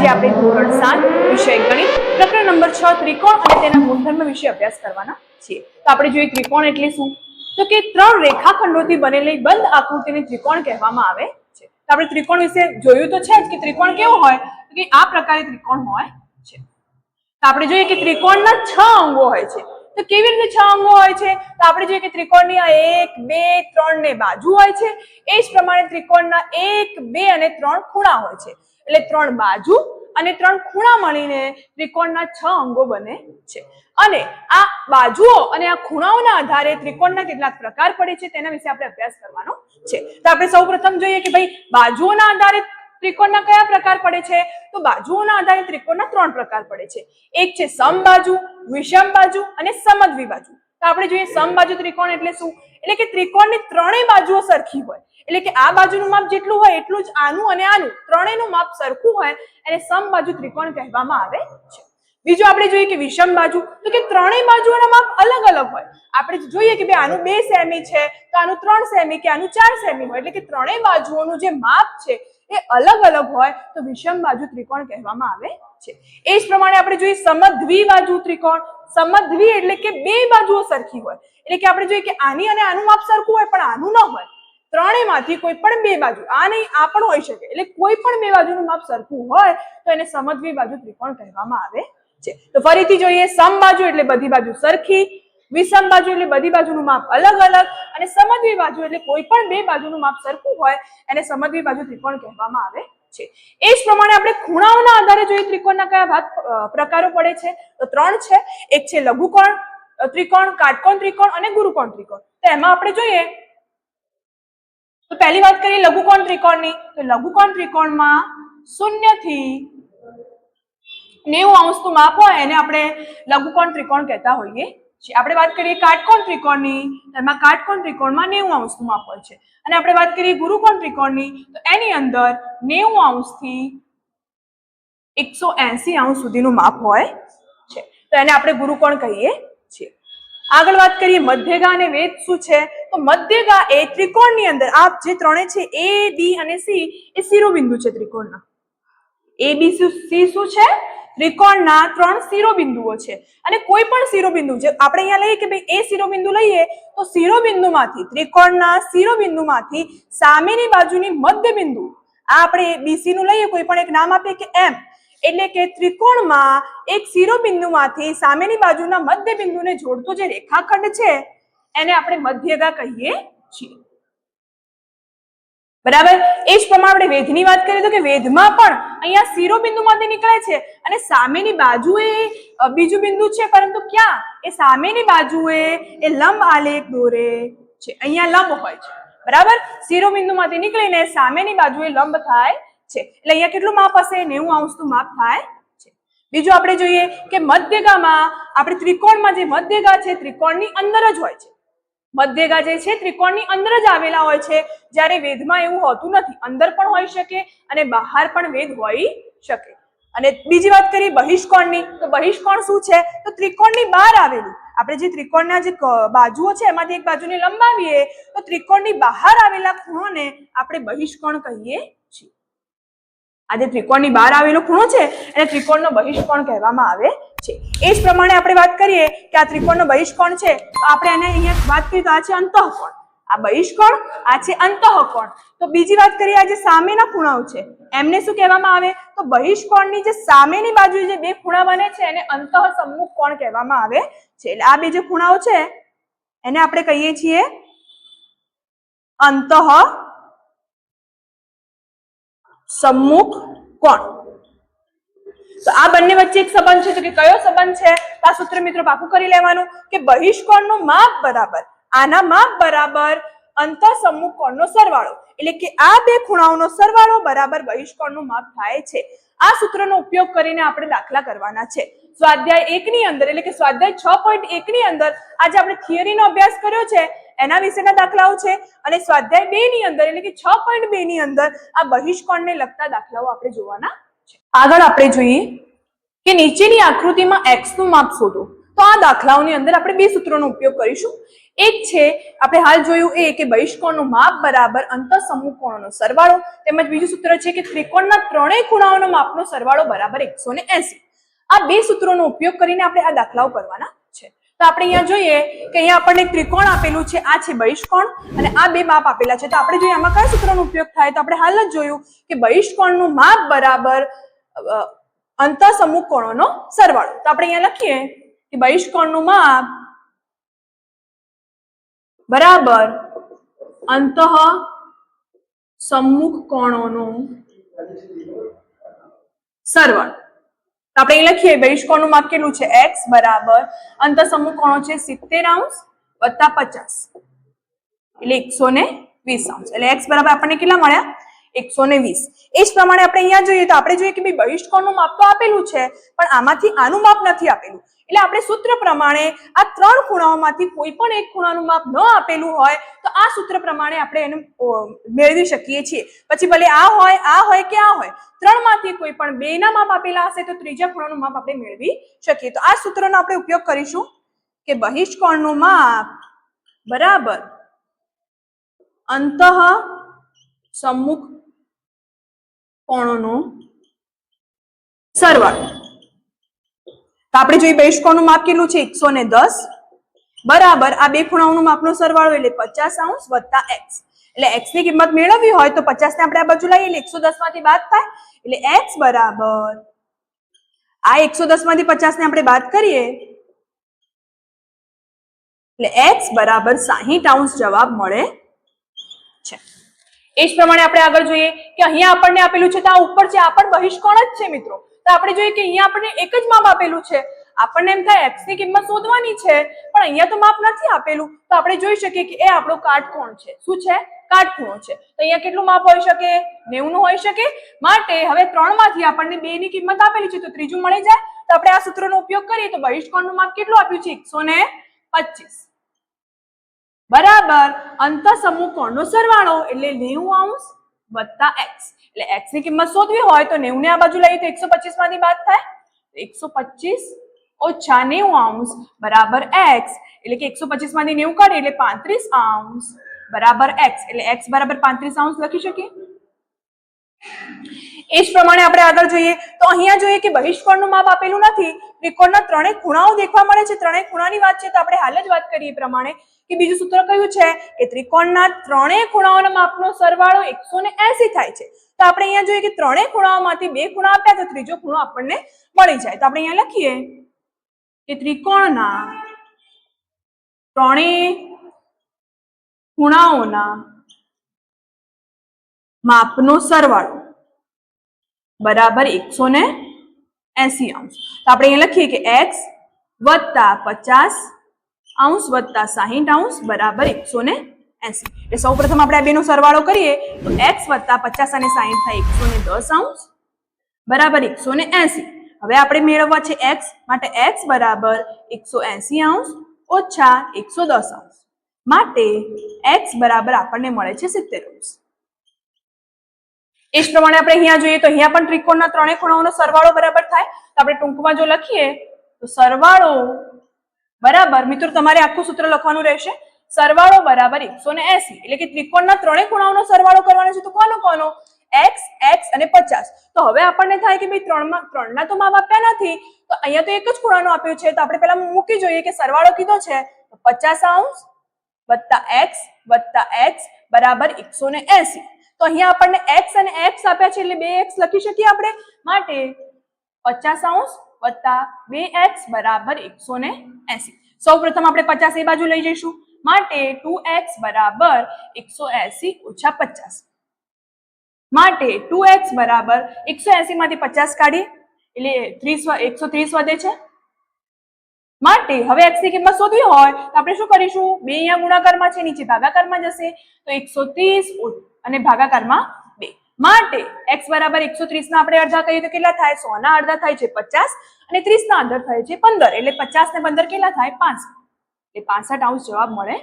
આજે આપણે ધોરણ સાત વિષય ગણિત પ્રકરણ નંબર છ ત્રિકોણ અને તેના ગુણધર્મ વિશે અભ્યાસ કરવાના છીએ. તો આપણે જોઈએ ત્રિકોણ એટલે શું? તો કે ત્રણ રેખાખંડોથી બનેલી બંધ આકૃતિને ત્રિકોણ કહેવામાં આવે છે. તો આપણે ત્રિકોણ વિશે જોયું તો છે કે ત્રિકોણ કેવો હોય? કે આ પ્રકારે ત્રિકોણ હોય છે. તો આપણે જોઈએ કે ત્રિકોણના છ અંગો હોય છે. તો કેવી રીતે છ અંગો હોય છે? તો આપણે જોઈએ કે ત્રિકોણની આ એક, બે, ત્રણ ને બાજુ હોય છે. એ જ પ્રમાણે ત્રિકોણના એક, બે અને ત્રણ ખૂણા હોય છે. એટલે ત્રણ બાજુ અને ત્રણ ખૂણા મળીને ત્રિકોણના છ અંગો બને છે. અને આ બાજુઓ અને આ ખૂણાઓના આધારે ત્રિકોણના કેટલાક પ્રકાર પડે છે, તેના વિશે આપણે અભ્યાસ કરવાનો છે. તો આપણે સૌપ્રથમ જોઈએ કે ભાઈ બાજુઓના આધારે ત્રિકોણના કયા પ્રકાર પડે છે? તો બાજુઓના આધારે ત્રિકોણના ત્રણ પ્રકાર પડે છે. એક છે સમબાજુ, વિષમ બાજુ અને સમદ્વિ બાજુ. તો આપણે જોઈએ સમબાજુ ત્રિકોણ એટલે શું? એટલે કે ત્રિકોણની ત્રણેય બાજુઓ સરખી હોય. એટલે કે આ બાજુનું માપ જેટલું હોય એટલું જ આનું અને આનું. ત્રણેયનું માપ સરખું હોય એને સમબાજુ ત્રિકોણ કહેવામાં આવે છે. બીજું આપણે જોઈએ કે વિષમ બાજુ. તો કે ત્રણેય બાજુઓના માપ અલગ અલગ હોય. આપણે જોઈએ કે ભાઈ આનું બે સેમી છે, તો આનું ત્રણ સેમી કે આનું ચાર સેમી હોય. એટલે કે ત્રણેય બાજુઓનું જે માપ છે એ અલગ અલગ હોય તો વિષમ બાજુ ત્રિકોણ કહેવામાં આવે છે. એ જ પ્રમાણે આપણે જોઈએ સમદ્વિ બાજુ ત્રિકોણ. સમદ્વિ એટલે કે બે બાજુઓ સરખી હોય. એટલે કે આપણે જોઈએ કે આની અને આનું માપ સરખું હોય પણ આનું ન હોય. ત્રણેયમાંથી કોઈ પણ બે બાજુ, આ નહીં, આ પણ હોઈ શકે. એટલે કોઈ પણ બે બાજુનું માપ સરખું હોય તો એને સમદ્વી બાજુ ત્રિકોણ કહેવામાં આવે છે. તો ફરીથી જોઈએ સમ બાજુ એટલે બધી બાજુ સરખી વિષમ બાજુ એટલે બધી બાજુનું માપ અલગ અલગ અને સમદ્વી બાજુ એટલે કોઈ પણ બે બાજુનું માપ સરખું હોય એને સમદ્વી બાજુ ત્રિકોણ કહેવામાં આવે છે. એ જ પ્રમાણે આપણે ખૂણાઓના આધારે જોઈએ ત્રિકોણના કયા ભાગ પ્રકારો પડે છે? તો ત્રણ છે. એક છે લઘુકોણ ત્રિકોણ, કાટકોણ ત્રિકોણ અને ગુરુકોણ ત્રિકોણ. તો એમાં આપણે જોઈએ, તો પહેલી વાત કરીએ લઘુકોણ ત્રિકોણની. તો લઘુકોણ ત્રિકોણમાં શૂન્યથી નેવું અંશનું માપ હોય એને આપણે લઘુકોણ ત્રિકોણ કહેતા હોઈએ છીએ આપણે વાત કરીએ કાટકોણ ત્રિકોણની એમાં કાટકોણ ત્રિકોણમાં નેવું અંશનું માપ હોય છે. અને આપણે વાત કરીએ ગુરુકોણ ત્રિકોણની, તો એની અંદર નેવું અંશથી એકસો એસી અંશ સુધીનું માપ હોય છે. તો એને આપણે ગુરુકોણ કહીએ છીએ. આગળ વાત કરીએ મધ્યગા અને વેદ શું છે? તો મધ્યગા એ ત્રિકોણની અંદર, આ જે ત્રણે છે, એ, બી અને સી, એ શિરોબિંદુ છે ત્રિકોણના. એ, બી સી શું છે? ત્રિકોણના ત્રણ શિરોબિંદુઓ છે. અને કોઈ પણ શિરોબિંદુ, જે આપણે અહીંયા લઈએ કે ભાઈ એ શિરોબિંદુ લઈએ, તો શિરોબિંદુમાંથી, ત્રિકોણના શિરોબિંદુમાંથી સામેની બાજુની મધ્યબિંદુ, આ આપણે બીસી નું લઈએ, કોઈ પણ એક નામ આપીએ કે એમ એટલે કે ત્રિકોણમાં એક શિરોબિંદુમાંથી સામેની બાજુના મધ્યબિંદુને જોડતો જે રેખાખંડ છે, એને આપણે મધ્યગા કહીએ છીએ. બરાબર? એ જ પ્રમાણે આપણે વેધની વાત કરીએ તો કે વેધમાં પણ અહીંયા શિરોબિંદુમાંથી નીકળે છે અને સામેની બાજુએ બીજું બિંદુ છે, પરંતુ ક્યાં? એ સામેની બાજુએ, એ લંબ આલેખ દોરે છે. અહીંયા લંબ હોય છે. બરાબર? શિરોબિંદુમાંથી નીકળીને સામેની બાજુએ લંબ થાય છે. એટલે અહીંયા કેટલું માપ હશે? નેવું અંશનું માપ થાય છે. બીજું આપણે જોઈએ કે મધ્યગામાં, આપણે ત્રિકોણમાં જે મધ્યગા છે, ત્રિકોણની અંદર જ હોય છે. મધ્યગા જે છે, ત્રિકોણની અંદર જ આવેલા હોય છે. જ્યારે વેદમાં એવું હોતું નથી. અંદર પણ હોઈ શકે અને બહાર પણ વેદ હોઈ શકે. અને બીજી વાત કરીએ બહિષ્કોણની. તો બહિષ્કોણ શું છે? તો ત્રિકોણની બહાર આવેલી. આપણે જે ત્રિકોણના જે બાજુઓ છે, એમાંથી એક બાજુને લંબાવીએ, તો ત્રિકોણની બહાર આવેલા ખૂણોને આપણે બહિષ્કોણ કહીએ છીએ. આ જે ત્રિકોણની બહાર આવેલો ખૂણો છે, એને ત્રિકોણનો બહિષ્કોણ કહેવામાં આવે છે. એ જ પ્રમાણે આપણે વાત કરીએ કે આ ત્રિકોણનો બહિષ્કોણ છે, તો આપણે એને અહીંયા વાત કરીએ તો આ છે અંતઃકોણ. આ બહિષ્કોણ, આ છે અંતઃકોણ. તો બીજી વાત કરીએ, આ જે સામેના ખૂણાઓ છે, એમને શું કહેવામાં આવે? તો બહિષ્કોણની જે સામેની બાજુએ જે બે ખૂણા બને છે, એને અંતઃ સમ્મુખ કોણ કહેવામાં આવે છે? એટલે આ બે જે ખૂણાઓ છે, એને આપણે કહીએ છીએ અંતઃ સમ્મુખ કોણ. તો આ બંને વચ્ચે એક સંબંધ છે. તો કે કયો સંબંધ છે? આ સૂત્ર મિત્રો પાકું કરી લેવાનું કે બહિષ્કોણનું માપ બરાબર, આના માપ બરાબર અંતઃ સમ્મુખ કોણનો સરવાળો. એટલે કે આ બે ખૂણાઓનો સરવાળો બરાબર બહિષ્કોણનું માપ થાય છે. આ સૂત્રનો ઉપયોગ કરીને આપણે દાખલા કરવાના છે. સ્વાધ્યાય એકની અંદર, એટલે કે સ્વાધ્યાય છ પોઈન્ટ એકની અંદર આજે આપણે થિયરીનો અભ્યાસ કર્યો છે. એના વિશેના દાખલાઓ છે. અને સ્વાધ્યાય બે ની અંદર, એટલે કે છ પોઈન્ટ બે ની અંદર આ બહિષ્કોણને લગતા દાખલાઓ આપણે જોવાના આગળ આપણે જોઈએ કે નીચેની આકૃતિમાં એક્સનું માપ શોધો. તો આ દાખલાઓની અંદર આપણે બે સૂત્રોનો ઉપયોગ કરીશું. એક છે, આપણે હાલ જોયું એ કે બહિષ્કોણનું માપ બરાબર અંતઃસમૂહ કોણનો સરવાળો, તેમજ બીજું સૂત્ર છે કે ત્રિકોણના ત્રણેય ખૂણાઓનો માપનો સરવાળો બરાબર એકસો આ બે સૂત્રોનો ઉપયોગ કરીને આપણે આ દાખલાઓ કરવાના તો આપણે અહીંયા જોઈએ કે અહીંયા આપણને ત્રિકોણ આપેલું છે. આ છે બહિષ્કોણ અને આ બે માપ આપેલા છે. તો આપણે જોઈએ આમાં કયા સૂત્રનો ઉપયોગ થાય? તો આપણે હાલ જ જોયું કે બહિષ્કોણનું માપ બરાબર અંત સમૂહ કોણોનો સરવાળો. તો આપણે અહીંયા લખીએ કે બહિષ્કોણનું માપ બરાબર અંતઃ સમ્મુખ કોણોનો સરવાળો. તો આપણે અહીં લખીએ બહિષ્કોણનું માપ કેટલું છે? x બરાબર. અંતઃસમૂહ કોણો છે? સિત્તેર અંશ વત્તા પચાસ. એટલે એકસો ને વીસ અંશ. એટલે x બરાબર આપણને કેટલા મળ્યા? એકસો ને વીસ. એ જ પ્રમાણે આપણે અહીંયા જોઈએ તો આપણે જોઈએ કે ભાઈ બહિષ્કોણનું માપ તો આપેલું છે, પણ આમાંથી આનું માપ નથી આપેલું. એટલે આપણે સૂત્ર પ્રમાણે આ ત્રણ ખૂણાઓમાંથી કોઈ પણ એક ખૂણાનું માપ ન આપેલું હોય, તો આ સૂત્ર પ્રમાણે આપણે એને મેળવી શકીએ છીએ. પછી ભલે આ હોય આ હોય કે આ હોય, ત્રણમાંથી કોઈ પણ બે ના માપ આપેલા હશે, તો ત્રીજા ખૂણાનું માપ આપણે મેળવી શકીએ. તો આ સૂત્રનો આપણે ઉપયોગ કરીશું કે બહિષ્કોણનું માપ બરાબર અંતઃ સમ્મુખ કોણોનો સરવાળો. તો આપણે જોઈએ બહિષ્કોણનું માપ કેટલું છે? એકસો ને દસ. બરાબર, આ બે ખૂણાઓનું માપનો સરવાળો એટલે પચાસ અંશ વત્તા એક્સ એટલે એક્સની કિંમત મેળવવી હોય તો પચાસ ને આપણે આ બાજુ લઈએ એટલે એકસો દસમાંથી બાદ થાય. એટલે એક્સ બરાબર. આ એકસો દસમાંથી પચાસ ને આપણે બાદ કરીએ. એટલે એક્સ બરાબર સાહીઠ અંશ જવાબ મળે એ જ પ્રમાણે આપણે આગળ જોઈએ કે અહીંયા આપણને આપેલું છે તો આ ઉપર છે, આ પણ બહિષ્કોણ જ છે મિત્રો. તો આપણે જોઈએ કે અહીંયા આપણને એક જ માપ આપેલું છે. આપણને એમ થાય એક્સની કિંમત શોધવાની છે, પણ અહીંયા તો માપ નથી આપેલું. તો આપણે જોઈ શકીએ કે એ આપણો કાટકોણ છે. શું છે? કાટખૂણો છે. તો અહીંયા કેટલું માપ હોઈ શકે? નેવું નું હોઈ શકે? માટે હવે ત્રણમાંથી આપણને બે ની કિંમત આપેલી છે, તો ત્રીજું મળી જાય. તો આપણે આ સૂત્રનો ઉપયોગ કરીએ તો બહિષ્કોણનું માપ કેટલું આપ્યું છે? એકસો ને પચીસ. બરાબર? અંતઃસમૂહ કોણનો સરવાળો? એટલે નેવું અંશ વત્તા એક્સ એટલે એક્સની કિંમત શોધવી હોય તો નેવું ને આ બાજુ લઈએ તો એકસો પચીસમાંથી બાદ થાય. એકસો પચીસ ઓછા નેવું અંશ બરાબર એક્સ એટલે કે એકસો પચીસમાંથી નેવું કાઢીએ એટલે પાંત્રીસ અંશ બરાબર એક્સ એટલે એક્સ બરાબર પાંત્રીસ અંશ લખી શકીએ? એ જ પ્રમાણે આપણે આગળ જોઈએ તો અહીંયા જોઈએ કે બહિષ્કોણનું માપ આપેલું નથી. ત્રિકોણના ત્રણેય ખૂણાઓ દેખવા મળે છે. ત્રણેય ખૂણાની વાત છે તો આપણે હાલ જ વાત કરીએ પ્રમાણે કે બીજું સૂત્ર કયું છે કે ત્રિકોણના ત્રણેય ખૂણાઓના માપનો સરવાળો એકસો ને એસી થાય છે. તો આપણે અહીંયા જોઈએ કે ત્રણેય ખૂણાઓમાંથી બે ખૂણા આપ્યા તો ત્રીજો ખૂણો આપણને મળી જાય. તો આપણે અહીંયા લખીએ કે ત્રિકોણના ત્રણેય ખૂણાઓના માપનો સરવાળો. બરાબર એકસો ને એસી અંશ. તો આપણે અહીંયા લખીએ કે એક્સ વત્તા પચાસ અંશ વત્તા સાહીઠ અંશ બરાબર એકસો ને એસી. એટલે સૌ પ્રથમ આપણે આ બેનો સરવાળો કરીએ, તો એક્સ વત્તા પચાસ અને સાહીઠ થાય એકસો ને દસ અંશ બરાબર એકસો ને એસી. હવે આપણે મેળવવા છે એક્સ માટે એક્સ બરાબર એકસો એસી અંશ ઓછા એકસો દસ અંશ. માટે એક્સ બરાબર આપણને મળે છે સિત્તેર અંશ. એ જ પ્રમાણે આપણે અહીંયા જોઈએ તો અહીંયા પણ ત્રિકોણના ત્રણેય ખૂણાઓનો સરવાળો બરાબર થાય. તો આપણે ટૂંકમાં જો લખીએ, તો સરવાળો બરાબર, મિત્રો તમારે આખું સૂત્ર લખવાનું રહેશે. સરવાળો બરાબર એકસો ને એસી, એટલે કે ત્રિકોણના ત્રણેય ખૂણાઓનો સરવાળો કરવાનો છે તો કોનો કોનો? એક્સ એક્સ અને પચાસ. તો હવે આપણને થાય કે ભાઈ ત્રણમાં, ત્રણના તો માપ આપ્યા નથી તો અહીંયા તો એક જ ખૂણાનો આપ્યો છે. તો આપણે પેલા મૂકી જોઈએ કે સરવાળો કીધો છે. પચાસ અંશ વત્તા એક્સ વત્તા એક્સ બરાબર એકસો ને એસી. તો અહીંયા આપણને એક્સ અને એક્સ આપ્યા છે એટલે બે એક્સ લખી શકીએ આપણે? માટે પચાસ અંશ વત્તા બે એક્સ બરાબર એકસો ને એસી. સૌ આપણે પચાસ એ બાજુ લઈ જઈશું. માટે ટુ એક્સ બરાબર એકસો એસી ઓછા પચાસ. માટે ટુ એક્સ બરાબર એકસો એસી માંથી પચાસ કાઢીએ. એટલે ત્રીસ એકસો ત્રીસ વધે છે. માટે હવે x ની કિંમત શોધવી હોય તો આપણે શું કરીશું? બે અહીંયા ગુણાકારમાં છે, નીચે ભાગાકારમાં જશે. તો એકસો ત્રીસ અને ભાગાકારમાં બે. માટે એક્સ બરાબર એકસો ત્રીસ ના આપણે અડધા કહીએ તો કેટલા થાય? સો ના અડધા થાય છે પચાસ અને ત્રીસ ના અંદર થાય છે પંદર. એટલે પચાસ ને પંદર કેટલા થાય? પાંસઠ. એટલે પાંસઠ આઉન્સ જવાબ મળે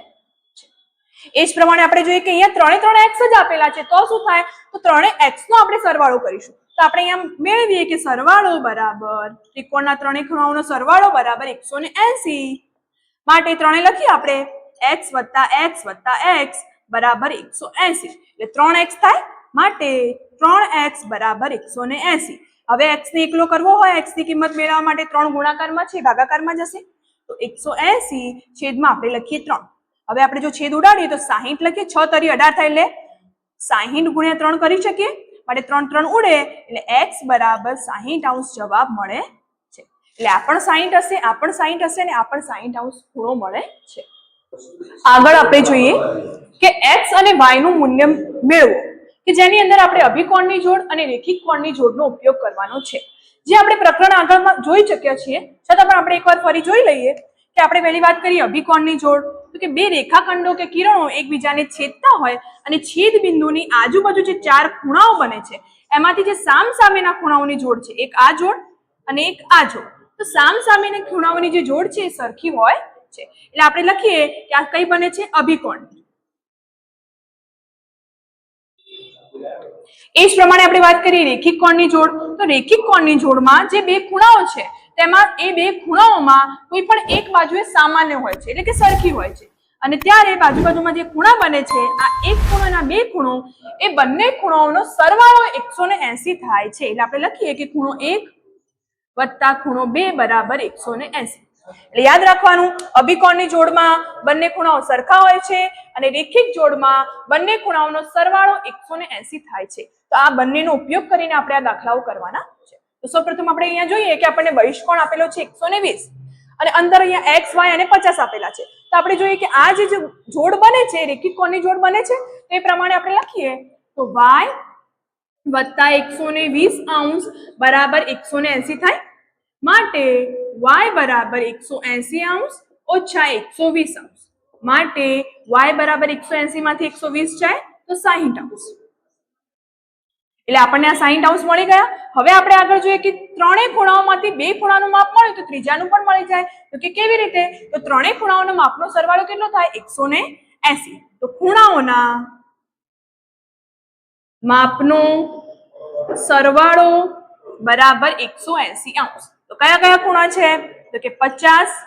એ જ પ્રમાણે આપણે જોઈએ કે અહીંયા ત્રણે ત્રણ એક્સ જ આપેલા છે. તો શું થાય? તો ત્રણે એક્સ નો આપણે સરવાળો કરીશું. તો આપણે અહીંયા મેળવીએ કે સરવાળો બરાબર. ત્રિકોણના ત્રણેય ખૂણાઓનો સરવાળો બરાબર એકસો ને એસી. માટે ત્રણે લખીએ આપણે. એક્સ વત્તા એક્સ વત્તા એક્સ બરાબર એકસો એસી. એટલે ત્રણ એક્સ થાય માટે ત્રણ એક્સ બરાબર એકસો ને એસી. હવે એક્સ ને એકલો કરવો હોય એક્સની કિંમત મેળવવા માટે ત્રણ ગુણાકારમાં છે, ભાગાકારમાં જશે. તો એકસો એસી છેદમાં આપણે લખીએ ત્રણ. હવે આપણે જો છેદ ઉડાડીએ તો સાહીઠ લખીએ, છ તરી અઢાર થાય એટલે સાહીઠ ગુણ્યા ત્રણ કરી શકીએ. માટે ત્રણ ત્રણ ઉડે, એટલે એક્સ બરાબર સાહીઠ અંશ જવાબ મળે છે. એટલે આ પણ સાહીઠ હશે, આ પણ સાહીઠ હશે અને આ પણ સાહીઠ અંશ ખૂણો મળે છે. આગળ આપણે જોઈએ કે એક્સ અને વાયનું મૂલ્ય મેળવો, કે જેની અંદર આપણે અભિકોણની જોડ અને રેખિક કોણની જોડનો ઉપયોગ કરવાનો છે. જે આપણે પ્રકરણ આગળમાં જોઈ ચક્યા છીએ, છતાં પણ આપણે એકવાર ફરી જોઈ લઈએ કે આપણે પહેલી વાત કરીએ અભિકોણની જોડ, તો કે બે રેખાખંડો કે કિરણો એકબીજાને છેદતા હોય અને છેદ બિંદુની આજુબાજુ જે ચાર ખૂણાઓ બને છે, એમાંથી જે સામ સામેના ખૂણાઓની જોડ છે, એક આ જોડ અને એક આ જોડ. તો સામ સામેની ખૂણાઓની જે જોડ છે એ સરખી હોય છે. એટલે આપણે લખીએ કે આ કઈ બને છે? અભિકોણ. એ જ પ્રમાણે આપણે વાત કરીએ રેખિક કોણની જોડ. તો રેખિક કોણની જોડમાં જે બે ખૂણાઓ છે, તેમાં એ બે ખૂણાઓમાં કોઈ પણ એક બાજુએ સામાન્ય હોય છે, એટલે કે સરખી હોય છે. અને ત્યારે બાજુ બાજુમાં જે ખૂણા બને છે, આ એક ખૂણાના બે ખૂણો, એ બંને ખૂણાઓનો સરવાળો એકસો ને એસી થાય છે. એટલે આપણે લખીએ કે ખૂણો એક વત્તા ખૂણો બે બરાબર એકસો ને એસી. એટલે યાદ રાખવાનું, અભિકોણની જોડમાં બંને ખૂણાઓ સરખા હોય છે અને રેખિક જોડમાં બંને ખૂણાઓનો સરવાળો એકસો થાય છે. તો આ બંનેનો ઉપયોગ કરીને આપણે આ દાખલાઓ કરવાના છે. તો સૌપ્રથમ આપણે અહીંયા જોઈએ કે આપણને બહિષ્કોણ આપેલો છે એકસો અને અંદર અહીંયા એક્સ, વાય અને પચાસ આપેલા છે. તો આપણે જોઈએ કે આ જે જોડ બને છે, રેખિક કોણની જોડ બને છે, તો પ્રમાણે આપણે લખીએ. તો વાય વત્તા એકસો ને વીસ અંશ બરાબર એકસો ને એસી થાય. માટે y બરાબર એકસો એસી અંશ ઓછા એકસો વીસ અંશ. માટે વાય બરાબર એકસો એસી માંથી એકસો વીસ જાય તો સાહીઠ અંશ. એટલે આપણને આ સાહીઠ અંશ મળી ગયા. હવે આપણે આગળ જોઈએ કે ત્રણેય ખૂણાઓમાંથી બે ખૂણાનું માપ મળ્યું તો ત્રીજાનું પણ મળી જાય. તો કે કેવી રીતે? તો ત્રણેય ખૂણાઓનો માપનો સરવાળો કેટલો થાય? એકસો ને એસી. તો ખૂણાઓના માપનો સરવાળો બરાબર એકસો એસી અંશ. તો કયા કયા ખૂણા છે? તો કે પચાસ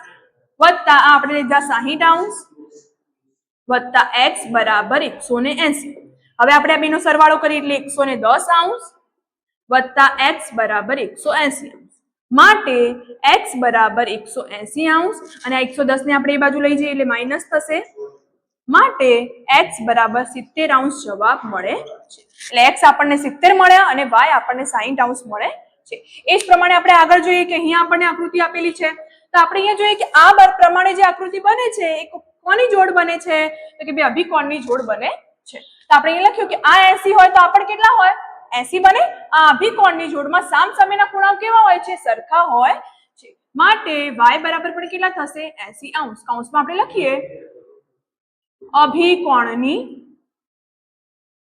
વત્તા આપણે લીધા સાહીઠ આઉન્સ વત્તા એક્સ બરાબર એકસો ને એસી. હવે આપણે આ બેનો સરવાળો કરીએ એટલે એકસો ને દસ અંશ વત્તા એક્સ બરાબર એકસો એસી માટે એક્સ બરાબર એકસો એસી અંશ અને આ એકસો દસ ને આપણે એ બાજુ લઈ જઈએ એટલે માઇનસ થશે. માટે એક્સ બરાબર સિત્તેર આઉન્સ જવાબ મળે છે. એટલે એક્સ આપણને સિત્તેર મળ્યા અને વાય આપણને સાઈઠ આઉન્સ મળે છે. એ જ પ્રમાણે આપણે આગળ જોઈએ કે અહીંયા આપણને આકૃતિ આપેલી છે. તો આપણે અહીંયા જોઈએ કે આ પ્રમાણે જે આકૃતિ બને છે, એ કોની જોડ બને છે? તો કે ભાઈ અભિકોણની જોડ બને છે. તો આપણે અહીંયા લખ્યું કે આ એસી હોય તો આપણે કેટલા હોય? એસી બને? આ અભિકોણની જોડમાં સામ સામેના ખૂણા કેવા હોય છે? સરખા હોય છે. માટે વાય બરાબર પણ કેટલા થશે? એસી અંશ. કૌંસમાં આપણે લખીએ અભિકોણની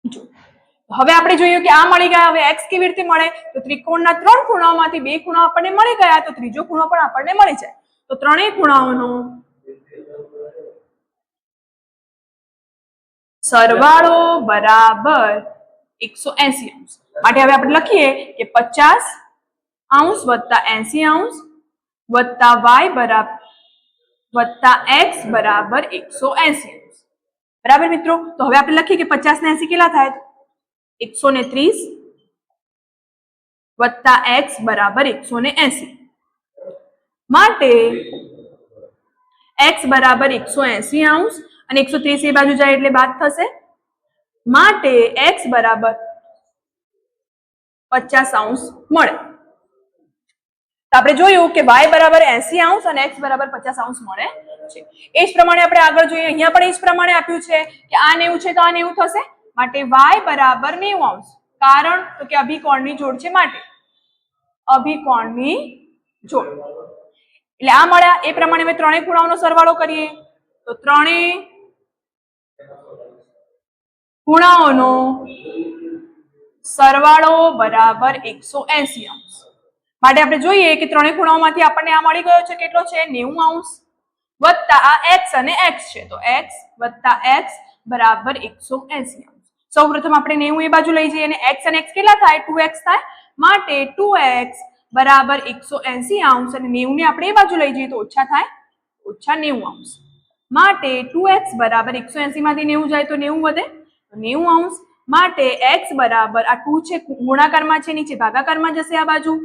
જોડ. હવે આપણે જોયું કે આ મળી ગયા, હવે એક્સ કેવી રીતે મળે? તો ત્રિકોણના ત્રણ ખૂણાઓમાંથી બે ખૂણા આપણને મળી ગયા, તો ત્રીજો ખૂણો પણ આપણને મળી જાય. તો ત્રણેય ખૂણાઓનો સરવાળો બરાબર એકસો એસી અંશ. માટે હવે આપણે લખીએ કે પચાસ અંશ વત્તા એસી અંશ વત્તા વાય બરાબર વત્તા એક્સ બરાબર એકસો એસી અંશ. બરાબર મિત્રો? તો હવે આપણે લખીએ કે પચાસ ને એસી કેટલા થાય? એકસો ને ત્રીસ વત્તા એક્સ બરાબર એકસો ને એસી. માટે એક્સ બરાબર એકસો એસી અંશ અને એકસો ત્રીસ બાજુ જાય એટલે બાદ થશે. માટે એક્સ બરાબર પચાસ અંશ મળે. તો આપણે જોયું કે વાય બરાબર એસી અંશ અને એક્સ બરાબર પચાસ અંશ મળે છે. એ જ પ્રમાણે આપણે આગળ જોઈએ. અહીંયા પણ એ જ પ્રમાણે આપ્યું છે કે આ નેવું છે તો આ નેવું થશે? માટે વાય બરાબર નેવું અંશ કારણ તો કે અભિકોણની જોડ છે માટે. અભિકોણની જોડ. એટલે આ મળ્યા. એ પ્રમાણે અમે ત્રણેય ખૂણાઓનો સરવાળો કરીએ. તો ત્રણેય ખૂણાઓનો સરવાળો બરાબર એકસો એસી અંશ માટે આપણે જોઈએ કે ત્રણેય ખૂણાઓમાંથી આપણને આ મળી ગયો છે કેટલો છે? નેવું અંશ વત્તા આ એક્સ અને એક્સ છે. તો એક્સ વત્તા એક્સ બરાબર એકસો એસી અંશ સૌ પ્રથમ આપણે નેવું એ બાજુ લઈ જઈએ અને એક્સ અને એક્સ કેટલા થાય? ટુ એક્સ થાય. માટે ટુ એક્સ બરાબર એકસો એસી અંશ અને નેવું ને આપણે એ બાજુ લઈ જઈએ તો ઓછા થાય. ઓછા નેવું અંશ માટે ટુ એક્સ બરાબર એકસો એસી માંથી નેવું જાય તો નેવું વધે. તો નેવું અંશ માટે એક્સ બરાબર આ ટુ છે, ગુણાકારમાં છે, નીચે ભાગાકારમાં જશે આ બાજુ.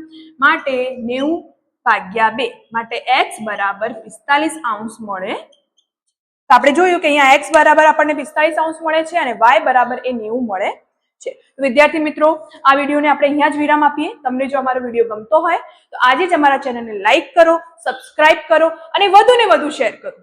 માટે નેવું ભાગ્યા બે. માટે એક્સ બરાબર પિસ્તાલીસ અંશ મળે. તો આપણે જોયું કે અહીંયા એક્સ બરાબર આપણને પિસ્તાલીસ અંશ મળે છે અને વાય બરાબર એ નેવું મળે છે. વિદ્યાર્થી મિત્રો, આ વિડીયોને આપણે અહીંયા જ વિરામ આપીએ. તમને જો અમારો વીડિયો ગમતો હોય, તો આજે જ અમારા ચેનલને લાઇક કરો, સબસ્ક્રાઇબ કરો અને વધુ ને વધુ શેર કરો.